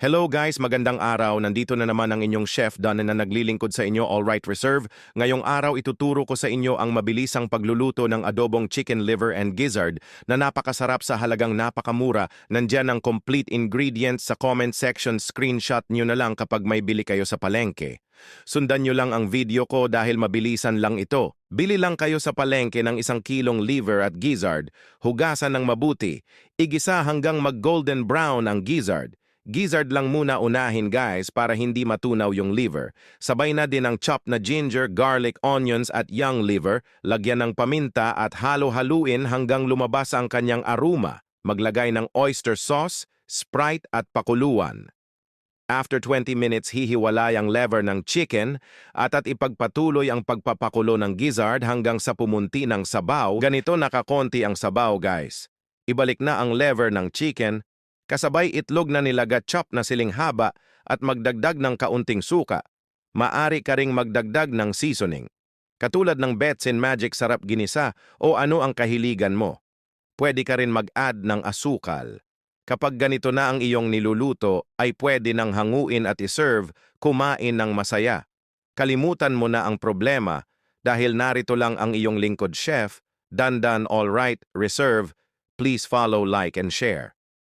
Hello guys, magandang araw. Nandito na naman ang inyong chef Don na naglilingkod sa inyo All Right Reserve. Ngayong araw ituturo ko sa inyo ang mabilisang pagluluto ng adobong chicken liver and gizzard na napakasarap sa halagang napakamura. Nandyan ang complete ingredients sa comment section. Screenshot nyo na lang kapag may bili kayo sa palengke. Sundan nyo lang ang video ko dahil mabilisan lang ito. Bili lang kayo sa palengke ng isang kilong liver at gizzard. Hugasan ng mabuti. Igisa hanggang mag-golden brown ang gizzard. Gizzard lang muna unahin guys para hindi matunaw yung liver. Sabay na din ang chopped na ginger, garlic, onions at young liver. Lagyan ng paminta at halo-haluin hanggang lumabas ang kanyang aroma. Maglagay ng oyster sauce, Sprite at pakuluan. After 20 minutes, hihiwalay ang lever ng chicken at at ipagpatuloy ang pagpapakulo ng gizzard hanggang sa pumunti ng sabaw. Ganito nakakonti ang sabaw, guys. Ibalik na ang lever ng chicken, kasabay itlog na nilaga chop na siling haba at magdagdag ng kaunting suka. Maari ka ring magdagdag ng seasoning. Katulad ng Bets in Magic Sarap Ginisa o ano ang kahiligan mo. Pwede ka rin mag-add ng asukal. Kapag ganito na ang iyong niluluto, ay pwede nang hanguin at iserve, kumain ng masaya. Kalimutan mo na ang problema dahil narito lang ang iyong lingkod chef, Dandan All Right, Reserve, please follow, like, and share.